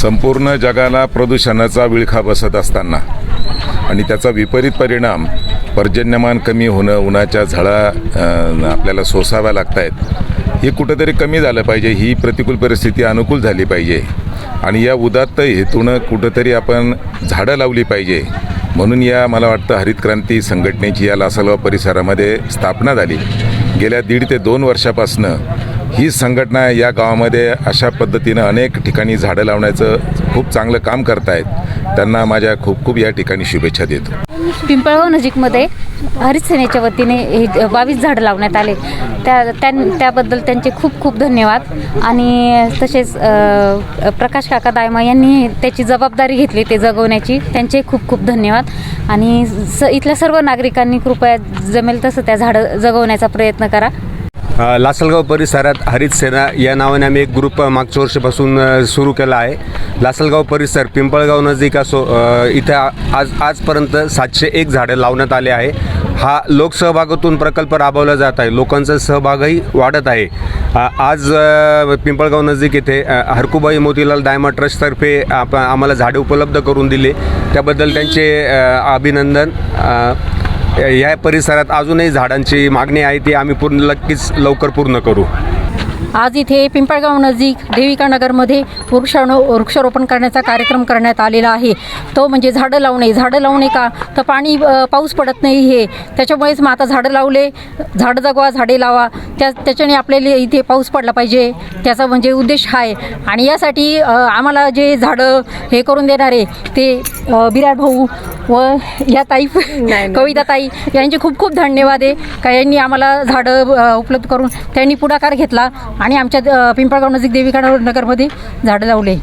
संपूर्ण जगाला प्रदूषणाचा विळखा बसत असताना आणि त्याचा विपरीत परिणाम पर्जन्यमान कमी होणं उन्हाच्या झळा आपल्याला सोसाव्या लागत आहेत हे कुठंतरी कमी झालं पाहिजे. ही प्रतिकूल परिस्थिती अनुकूल झाली पाहिजे. आणि या उदात्त हेतूनं कुठंतरी आपण झाडं लावली पाहिजे. म्हणून या मला वाटतं हरित क्रांती संघटनेची या लासलगाव परिसरामध्ये स्थापना झाली. गेल्या दीड ते दोन वर्षापासनं ही संघटना या गावामध्ये अशा पद्धतीनं अनेक ठिकाणी झाडं लावण्याचं खूप चांगलं काम करतायत. त्यांना माझ्या खूप खूप या ठिकाणी शुभेच्छा देतो. पिंपळगाव नजीकमध्ये हरित सेनेच्या वतीने हे बावीस झाडं लावण्यात आले. त्या त्यां त्याबद्दल त्यांचे खूप खूप धन्यवाद. आणि तसेच प्रकाश काका दायमा यांनी त्याची जबाबदारी घेतली ते जगवण्याची. त्यांचे खूप खूप धन्यवाद. आणि स इथल्या सर्व नागरिकांनी कृपया जमेल तसं त्या झाडं जगवण्याचा प्रयत्न करा. लासलगाव परिसरात हरित सेना या नावाने आम्ही एक ग्रुप मागच्या वर्षीपासून सुरू केला आहे. लासलगाव परिसर पिंपळगाव नजीक असो इथे आज आजपर्यंत सातशे एक झाडं लावण्यात आले आहे. हा लोकसहभागातून प्रकल्प राबवला जात आहे. लोकांचा सहभागही वाढत आहे. आज पिंपळगाव नजीक येथे हरकुबाई मोतीलाल डायमंड ट्रस्टतर्फे आप आम्हाला झाडे उपलब्ध करून दिले. त्याबद्दल त्यांचे अभिनंदन. या परिसरात अजूनही झाडांची मागणी आहे ती आम्ही पूर्ण नक्कीच लवकर पूर्ण करू. आज इथे पिंपळगाव नजीक देविका नगरमध्ये वृक्षाणो वृक्षारोपण करण्याचा कार्यक्रम करण्यात आलेला आहे. तो म्हणजे झाडं लावणे. झाडं लावणे का? तर पाणी पाऊस पडत नाही हे. त्याच्यामुळेच मग आता झाडं लावले. झाडं जगवा झाडे लावा. त्या त्याच्याने आपल्याला इथे पाऊस पडला पाहिजे. त्याचा म्हणजे उद्देश आहे आणि यासाठी आम्हाला जे झाडं हे करून देणारे ते अ, विराट भाऊ व या ताई कविता ताई यांचे खूप खूप धन्यवाद आहे. का यांनी आम्हाला झाडं उपलब्ध करून त्यांनी पुढाकार घेतला. आणि आमच्या पिंपळगाव नजीक देविका नगरमध्ये झाडं लावले.